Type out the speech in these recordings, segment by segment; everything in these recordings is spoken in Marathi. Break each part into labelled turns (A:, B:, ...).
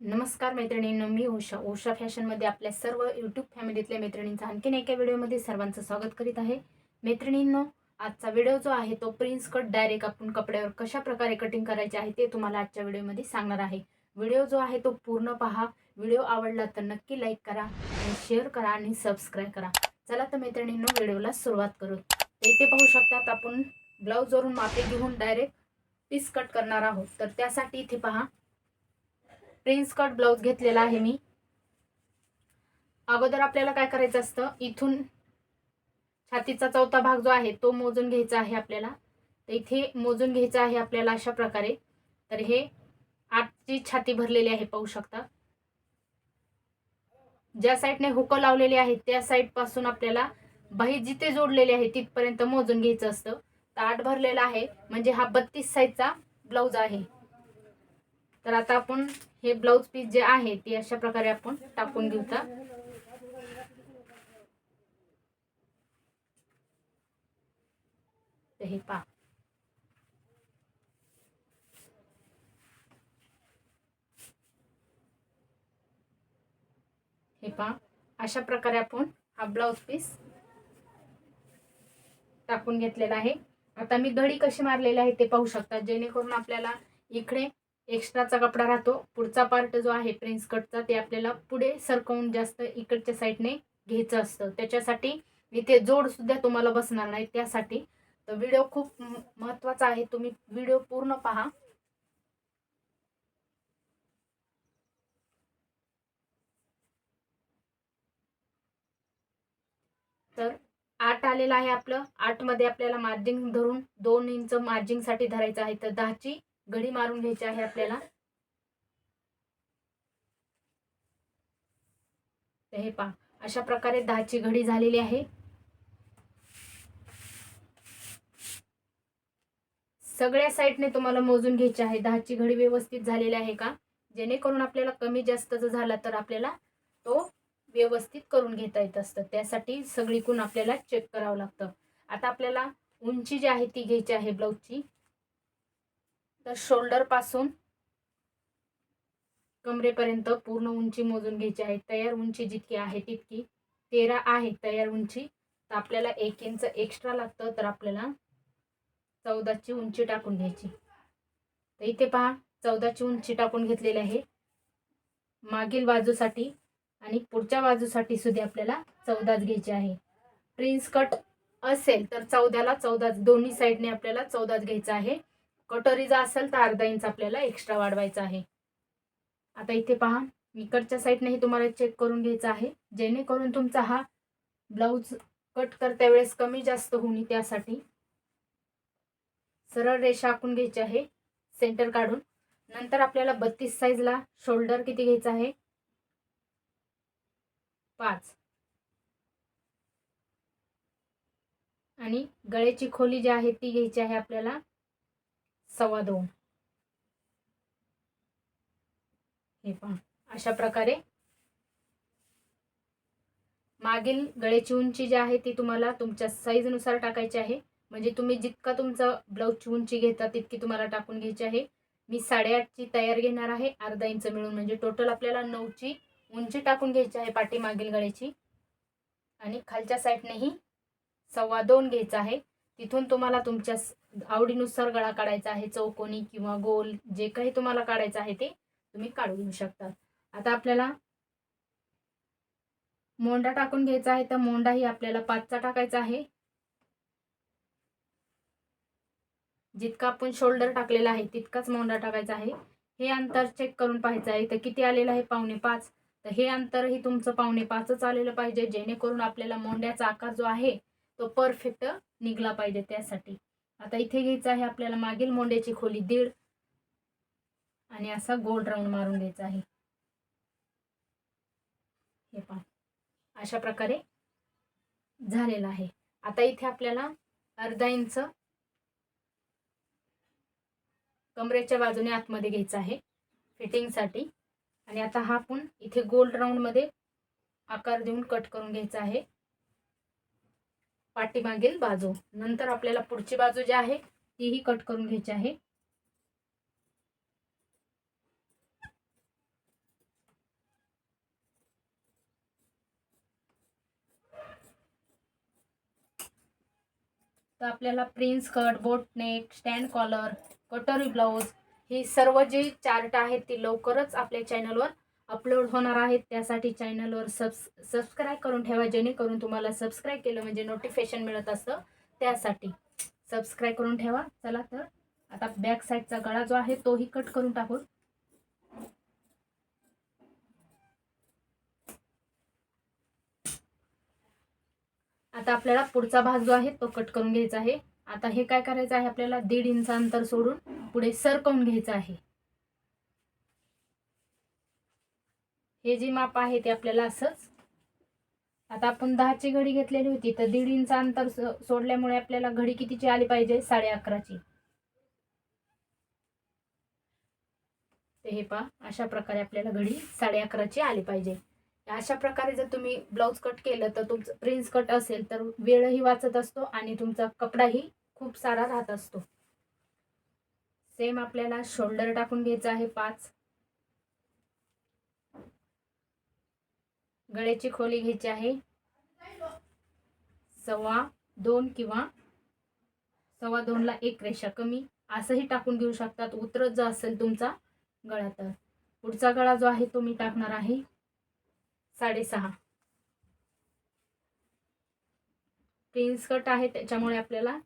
A: नमस्कार मैत्रिणींनो मी उषा. उषा फॅशनमध्ये आपल्या सर्व यूट्यूब फॅमिलीतल्या मैत्रिणींचं आणखीन एका व्हिडिओमध्ये सर्वांचं स्वागत करीत आहे. मैत्रिणींनो आजचा व्हिडिओ जो आहे तो प्रिन्स कट डायरेक्ट आपण कपड्यावर कशा प्रकारे कटिंग करायचे आहे ते तुम्हाला आजच्या व्हिडिओमध्ये सांगणार आहे. व्हिडिओ जो आहे तो पूर्ण पहा. व्हिडिओ आवडला तर नक्की लाईक करा आणि शेअर करा आणि सबस्क्राईब करा. चला तर मैत्रिणींनो व्हिडिओला सुरुवात करू. तर इथे पाहू शकतात आपण ब्लाऊजवरून मापे घेऊन डायरेक्ट पीस कट करणार आहोत. तर त्यासाठी इथे पहा. प्रिन्स कट ब्लाऊज घेतलेला आहे मी. अगोदर आपल्याला काय करायचं असतं? इथून छातीचा चौथा भाग जो आहे तो मोजून घ्यायचा आहे आपल्याला. तर इथे मोजून घ्यायचा आहे आपल्याला अशा प्रकारे. तर हे आठची छाती भरलेली आहे पाहू शकता. ज्या साईडने हुक लावलेले आहे त्या साईडपासून आपल्याला बाही जिथे जोडलेली आहे तिथपर्यंत मोजून घ्यायचं असतं. तर आठ भरलेला आहे म्हणजे हा बत्तीस साईजचा ब्लाऊज आहे. तर आता आपण हे ब्लाऊज पीस जे आहे ते अशा प्रकारे आपण टाकून घेऊ तर. हे पा हे पा अशा प्रकारे आपण हा ब्लाऊज पीस टाकून घेतलेला आहे. आता मी घडी कशी मारलेली आहे ते पाहू शकता. जेणेकरून आपल्याला इकडे एक्स्ट्राचा कपडा राहतो. पुढचा पार्ट जो आहे प्रिन्स कटचा ते आपल्याला पुढे सरकवून जास्त इकडच्या साईडने घ्यायचं असतं. त्याच्यासाठी इथे जोड सुद्धा तुम्हाला बसणार नाही त्यासाठी. तर व्हिडिओ खूप महत्त्वाचा आहे. तुम्ही व्हिडिओ पूर्ण पहा. तर आठ आलेलं आहे आपलं. आठमध्ये आपल्याला मार्जिंग धरून दोन इंच मार्जिंगसाठी धरायचं आहे. तर दहाची घडी मारून घ्यायची आहे आपल्याला. हे पहा अशा प्रकारे दहाची घडी झालेली आहे. सगळ्या साईडने तुम्हाला मोजून घ्यायची आहे. दहाची घडी व्यवस्थित झालेली आहे का? जेणेकरून आपल्याला कमी जास्त जर झाला तर आपल्याला तो व्यवस्थित करून घेता येत असतं. त्यासाठी सगळीकडून आपल्याला चेक करावं लागतं. आता आपल्याला उंची जी आहे ती घ्यायची आहे ब्लाऊजची. तर शोल्डरपासून कमरेपर्यंत पूर्ण उंची मोजून घ्यायची आहे. तयार उंची जितकी आहे तितकी तेरा आहे. तयार उंची. तर आपल्याला एक इंच एक्स्ट्रा लागतं तर आपल्याला चौदाची उंची टाकून घ्यायची. तर इथे पहा चौदाची उंची टाकून घेतलेली आहे. मागील बाजूसाठी आणि पुढच्या बाजूसाठी सुद्धा आपल्याला चौदाच घ्यायची आहे. प्रिन्स कट असेल तर चौदाला चौदाच. दोन्ही साईडने आपल्याला चौदाच घ्यायचा आहे. कटोरीचा असेल तर अर्धा इंच आपल्याला एक्स्ट्रा वाढवायचा आहे. आता इथे पहा इकडच्या साईडनेही तुम्हाला चेक करून घ्यायचा आहे. जेणेकरून तुमचा हा ब्लाऊज कट करत्या वेळेस कमी जास्त होणे त्यासाठी. सरळ रेषा आखून घ्यायची आहे सेंटर काढून. नंतर आपल्याला बत्तीस साईजला शोल्डर किती घ्यायचा आहे? पाच. आणि गळ्याची खोली जी आहे ती घ्यायची आहे आपल्याला सव्वा दोन. हे पहा अशा प्रकारे. मागील गळ्याची उंची जी आहे ती तुम्हाला तुमच्या साईजनुसार टाकायची आहे. म्हणजे तुम्ही जितका तुमचा ब्लाऊजची उंची घेता तितकी तुम्हाला टाकून घ्यायची आहे. मी साडेआठची तयार घेणार आहे अर्धा इंच मिळून. म्हणजे टोटल आपल्याला नऊची उंची टाकून घ्यायची आहे पाठीमागील गळ्याची आणि खालच्या साईडनेही सव्वा दोन घ्यायचा आहे. तिथून तुम्हाला तुमच्या आवडीनुसार गळा काढायचा आहे चौकोनी किंवा गोल जे काही तुम्हाला काढायचं आहे ते तुम्ही काढून घेऊ शकता. आता आपल्याला मोंडा टाकून घ्यायचा आहे तर मोंडाही आपल्याला पाचचा टाकायचा आहे. जितका आपण शोल्डर टाकलेला आहे तितकाच मोंडा टाकायचा आहे. हे अंतर चेक करून पाहायचं आहे तर किती आलेलं आहे? पावणे पाच. तर हे अंतरही तुमचं पावणे पाचच आलेलं पाहिजे जेणेकरून आपल्याला मोंड्याचा आकार जो आहे तो परफेक्ट निघला पाहिजे त्यासाठी. आता इथे घ्यायचं आहे आपल्याला मागील मोंड्याची खोली दीड. आणि असा गोल राऊंड मारून घ्यायचा आहे. हे पहा. अशा प्रकारे झालेलं आहे. आता इथे आपल्याला अर्धा इंच कमरेच्या बाजूने आतमध्ये घ्यायचं आहे. फिटिंगसाठी आणि आता हा आपण इथे गोल राऊंडमध्ये आकार देऊन कट करून घ्यायचा आहे. पाठीमागील बाजू. नंतर आपल्याला पुढची बाजू जी आहे तीही कट करून घ्यायची आहे. तर आपल्याला prince cut boat neck stand collar कटरी ब्लाऊज ही सर्व जी चार्ट आहेत ती लवकरच आपल्या चॅनलवर अपलोड होणार आहेत. त्यासाठी चॅनलवर सबस सबस्क्राईब करून ठेवा जेणेकरून तुम्हाला सबस्क्राईब केलं म्हणजे नोटिफिकेशन मिळत असतं. त्यासाठी सबस्क्राईब करून ठेवा. चला तर आता बॅक साईडचा गळा जो आहे तोही कट करून टाकू. आता आपल्याला पुढचा भाग जो आहे तो कट करून घ्यायचा आहे. आता हे काय करायचं आहे आपल्याला दीड इंच अंतर सोडून पुढे सरकवून घ्यायचं आहे. हे जे माप आहे ते आपल्याला असंच. आता आपण दहाची घडी घेतलेली होती तर दीड इंच अंतर सोडल्यामुळे आपल्याला घडी कितीची आली पाहिजे? साडे अकराची. ते हे पहा अशा प्रकारे आपल्याला घडी साडे अकराची आली पाहिजे. अशा प्रकारे जर तुम्ही ब्लाऊज कट केलं तर तुमचं प्रिन्स कट असेल तर वेळही वाचत असतो आणि तुमचा कपडाही खूप सारा राहत असतो. सेम आपल्याला शोल्डर टाकून घ्यायचं आहे पाच. गळ्याची खोली घ्यायची आहे. सव्वा दोन किंवा सव्वा दोनला एक रेषा कमी. असंही टाकून घेऊ शकतात. उतरत जो असेल तुमचा गळा तर. पुढचा गळा जो आहे तो मी टाकणार आहे. साडेसहा. प्रिन्स कट आहे. त्याच्यामुळे आपल्याला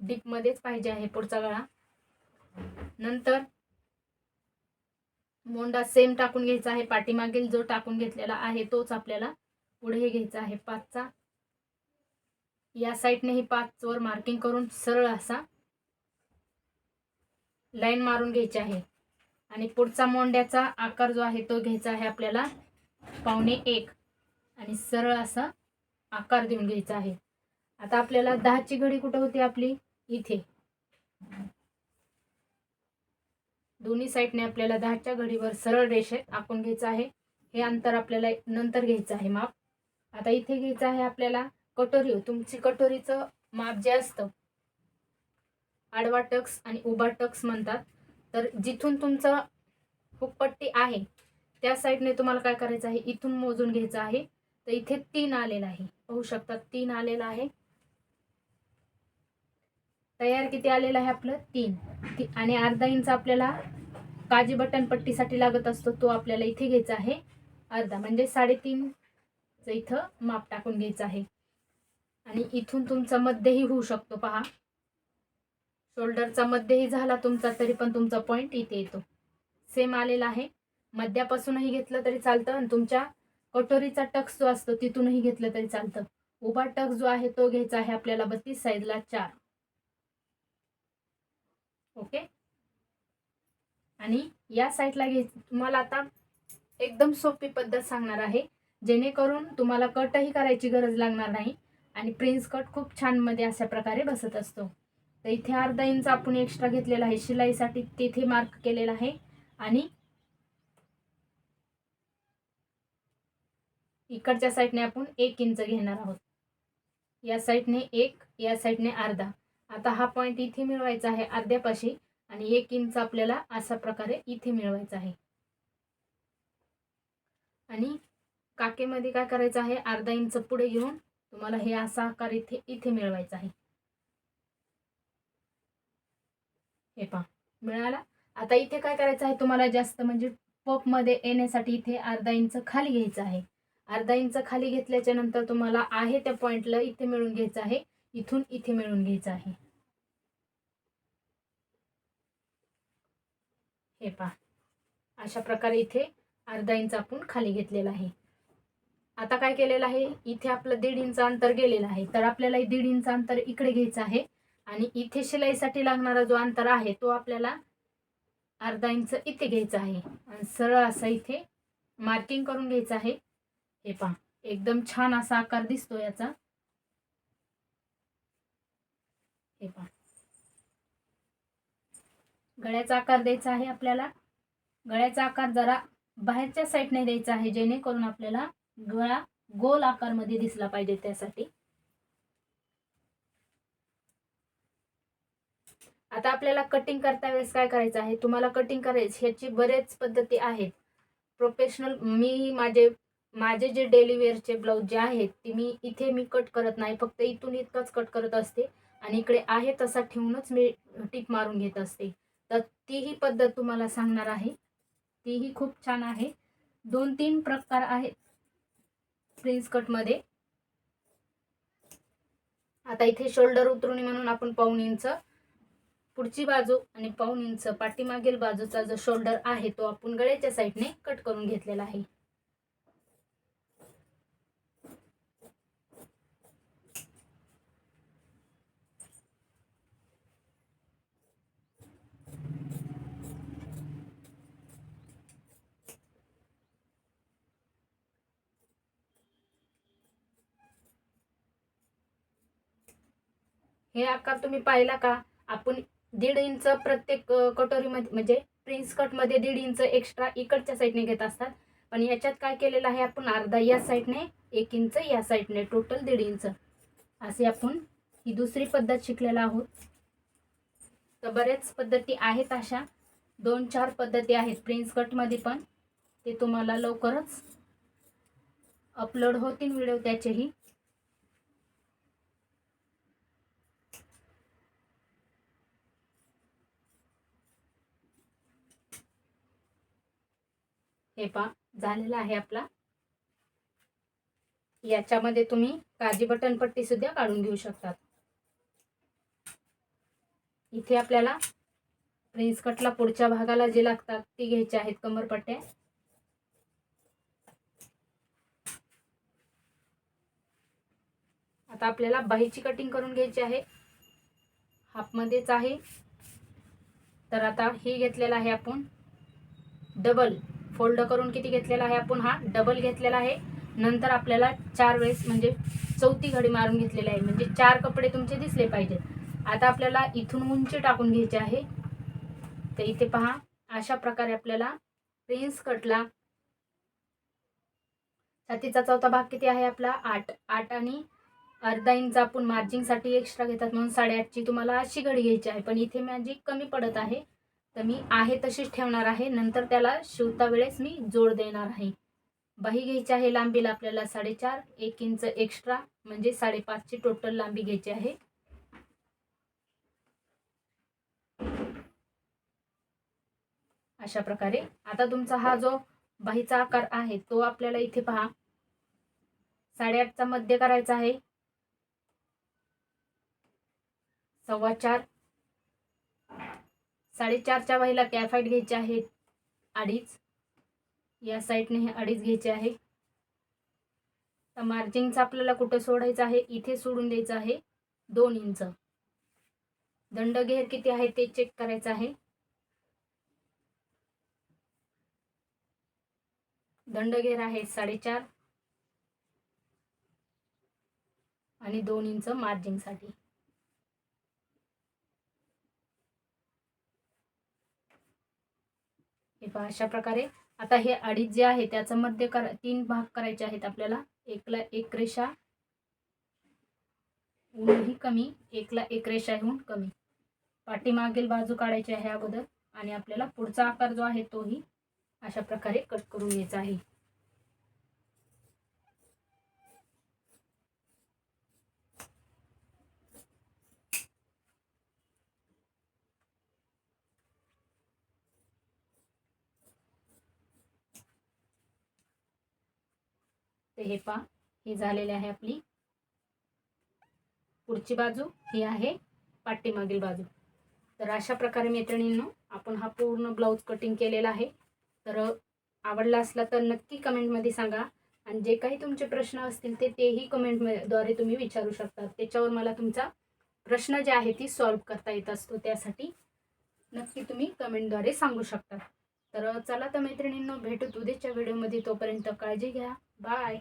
A: डीपमध्येच पाहिजे आहे पुढचा गळा. नंतर मोंडा सेम टाकून घ्यायचा आहे. पाठीमागील जो टाकून घेतलेला आहे तोच आपल्याला पुढे घ्यायचा आहे. पाचचा. या साईडनेही पाचवर मार्किंग करून सरळ असा लाईन मारून घ्यायची आहे. आणि पुढचा मोंड्याचा आकार जो आहे तो घ्यायचा आहे आपल्याला पावणे एक. आणि सरळ असा आकार देऊन घ्यायचा आहे. आता आपल्याला दहाची घडी कुठं होती आपली? इथे. दोन्ही साईडने आपल्याला दहाच्या घडीवर सरळ रेषेत आखून घ्यायचं आहे. हे अंतर आपल्याला नंतर घ्यायचं आहे माप. आता इथे घ्यायचं आहे आपल्याला कटोरी. तुमची कटोरीचं माप जे असतं आडवा टक्स आणि उभा टक्स म्हणतात. तर जिथून तुमचं हुकपट्टी आहे त्या साईडने तुम्हाला काय करायचं आहे? इथून मोजून घ्यायचं आहे. तर इथे तीन आलेलं आहे. पाहू शकतात तीन आलेलं आहे. तयार किती आलेलं आहे आपलं? तीन. ती आणि अर्धा इंच आपल्याला काजी बटन पट्टीसाठी लागत असतो तो आपल्याला इथे घ्यायचा आहे. अर्धा म्हणजे साडेतीनचं इथं माप टाकून घ्यायचं आहे. आणि इथून तुमचा मध्यही होऊ शकतो पहा. शोल्डरचा मध्यही झाला तुमचा तरी पण तुमचा पॉईंट इथे येतो. सेम आलेला आहे. मध्यापासूनही घेतलं तरी चालतं आणि तुमच्या कटोरीचा टक्स जो असतो तिथूनही घेतलं तरी चालतं. उभा टक्स जो आहे तो घ्यायचा आहे आपल्याला बत्तीस साईजला चार. ओके? आणि या साईडला घे तुम्हाला आता एकदम सोपी पद्धत सांगणार आहे. जेणेकरून तुम्हाला कटही करायची गरज लागणार नाही आणि प्रिन्स कट खूप छानमध्ये अशा प्रकारे बसत असतो. तर इथे अर्धा इंच आपण एक्स्ट्रा घेतलेला आहे. शिलाईसाठी तिथे मार्क केलेला आहे. आणि इकडच्या साईडने आपण एक इंच घेणार आहोत. या साईडने एक या साईडने अर्धा. आता हा पॉईंट इथे मिळवायचा आहे अर्ध्यापाशी आणि एक इंच आपल्याला अशा प्रकारे इथे मिळवायचा आहे. आणि काकेमध्ये काय करायचं आहे? अर्धा इंच पुढे घेऊन तुम्हाला हे असा आकार इथे इथे मिळवायचा आहे. हे पहा मिळाला? आता इथे काय करायचं आहे? तुम्हाला जास्त म्हणजे पपमध्ये येण्यासाठी इथे अर्धा इंच खाली घ्यायचं आहे. अर्धा इंच खाली घेतल्याच्या नंतर तुम्हाला आहे त्या पॉईंटला इथे मिळून घ्यायचं आहे. इथून इथे मिळून घ्यायचं आहे. हे पहा. अशा प्रकारे इथे अर्धा इंच आपण खाली घेतलेला आहे. आता काय केलेलं आहे? इथे आपलं दीड इंच अंतर गेलेलं आहे. तर आपल्याला दीड इंच अंतर इकडे घ्यायचं आहे. आणि इथे शिलाईसाठी लागणारा जो अंतर आहे तो आपल्याला अर्धा इंच इथे घ्यायचा आहे. आणि सरळ असा इथे मार्किंग करून घ्यायचं आहे. हे पहा. एकदम छान असा आकार दिसतो याचा. हे पहा. गळ्याचा आकार द्यायचा आहे आपल्याला. गळ्याचा आकार जरा बाहेरच्या साईडने द्यायचा आहे जेणेकरून आपल्याला गळा गोल आकारमध्ये दिसला पाहिजे त्यासाठी. आता आपल्याला कटिंग करता वेळेस काय करायचं आहे? तुम्हाला कटिंग करायची ह्याची बरेच पद्धती आहेत. प्रोफेशनल मी माझे माझे जे डेली वेअरचे ब्लाऊज जे आहेत ते मी इथे मी कट करत नाही फक्त इथून इतकंच कट करत असते. आणि इकडे आहे तसा ठेवूनच मी टीप मारून घेत असते. तर तीही पद्धत तुम्हाला सांगणार आहे. तीही खूप छान आहे. दोन तीन प्रकार आहेत प्रिन्स कटमध्ये आता इथे शोल्डर उतरून म्हणून आपण पाऊन इंच पुढची बाजू आणि पाऊन इंच पाठीमागील बाजूचा जो शोल्डर आहे तो आपण गळ्याच्या साईडने कट करून घेतलेला आहे. हे आकार तुम्ही पाहिला का? आपण दीड इंच प्रत्येक कटोरीमध्ये म्हणजे प्रिन्स कटमध्ये दीड इंच एक्स्ट्रा इकडच्या साईडने घेत असतात. पण याच्यात काय केलेलं आहे आपण अर्धा या साईडने एक इंच या साईडने टोटल दीड इंच. असे आपण ही दुसरी पद्धत शिकलेला आहोत. तर बऱ्याच पद्धती आहेत अशा. दोन चार पद्धती आहेत प्रिन्स कटमध्ये पण. ते तुम्हाला लवकरच अपलोड होतील व्हिडिओ त्याचेही. हे पा झालेला आहे आपला. याच्यामध्ये तुम्ही काजी बटन पट्टी सुद्धा काढून घेऊ शकतात. इथे आपल्याला प्रिन्स कटला पुढच्या भागाला जे लागतात ती घ्यायचे आहेत कमरपट्ट्या आता आपल्याला बाहीची कटिंग करून घ्यायची आहे. हाफमध्येच आहे. तर आता हे घेतलेलं आहे आपण डबल फोल्ड करून किती घेतलेला आहे आपण हा डबल घेतलेला आहे. नंतर आपल्याला चार वेळेस म्हणजे चौथी घडी मारून घेतलेली आहे. म्हणजे चार कपडे तुमचे दिसले पाहिजेत आता आपल्याला इथून उंची टाकून घ्यायची आहे. तर इथे पहा अशा प्रकारे आपल्याला प्रिन्स कटला छातीचा चौथा भाग किती आहे आपला? आठ. आठ आणि अर्धा इंच आपण मार्जिंगसाठी एक्स्ट्रा घेतात. म्हणून साडेआठची तुम्हाला अशी घडी घ्यायची आहे. पण इथे माझी कमी पडत आहे. तर मी आहे तशीच ठेवणार आहे. नंतर त्याला शिवता वेळेस मी जोड देणार आहे. बाही घ्यायची आहे लांबीला आपल्याला साडेचार एक इंच एक्स्ट्रा म्हणजे साडेपाचची टोटल लांबी घ्यायची आहे. अशा प्रकारे. आता तुमचा हा जो बाहीचा आकार आहे तो आपल्याला इथे पहा. साडेआठचा मध्य करायचा आहे. सव्वा चार साडेचारच्या बाईला कॅफाईट घ्यायचे आहेत. अडीच. या साईडने हे अडीच घ्यायचे आहे. तर मार्जिंगचं आपल्याला कुठं सोडायचं आहे? इथे सोडून द्यायचं आहे. दोन इंच. दंडघेर किती आहे ते चेक करायचं आहे. दंडघेर आहे साडेचार. आणि दोन इंच मार्जिंगसाठी हे पहा अशा प्रकारे आता हे अडीच जे आहे त्याचं मध्य करा तीन भाग करायचे आहेत आपल्याला. एकला एक रेषा ऊनही कमी. एकला एक रेषा होऊन कमी. पाठीमागील बाजू काढायची आहे अगोदर. आणि आपल्याला पुढचा आकार जो आहे तोही अशा प्रकारे कट करून घ्यायचा आहे. हे पा हे झालेले आहे आपली. पुढची बाजू ही आहे पाठीमागील बाजू. तर अशा प्रकारे मैत्रिणींनो आपण हा पूर्ण ब्लाऊज कटिंग केलेला आहे. तर आवडला असला तर नक्की कमेंटमध्ये सांगा. आणि जे काही तुमचे प्रश्न असतील ते तेही कमेंटद्वारे तुम्ही विचारू शकता. त्याच्यावर मला तुमचा प्रश्न जे आहे ती सॉल्व्ह करता येत असतो. त्यासाठी नक्की तुम्ही कमेंटद्वारे सांगू शकता. तर चला तर मैत्रिणींनो भेटू उद्याच्या व्हिडिओमध्ये तोपर्यंत काळजी घ्या. बाय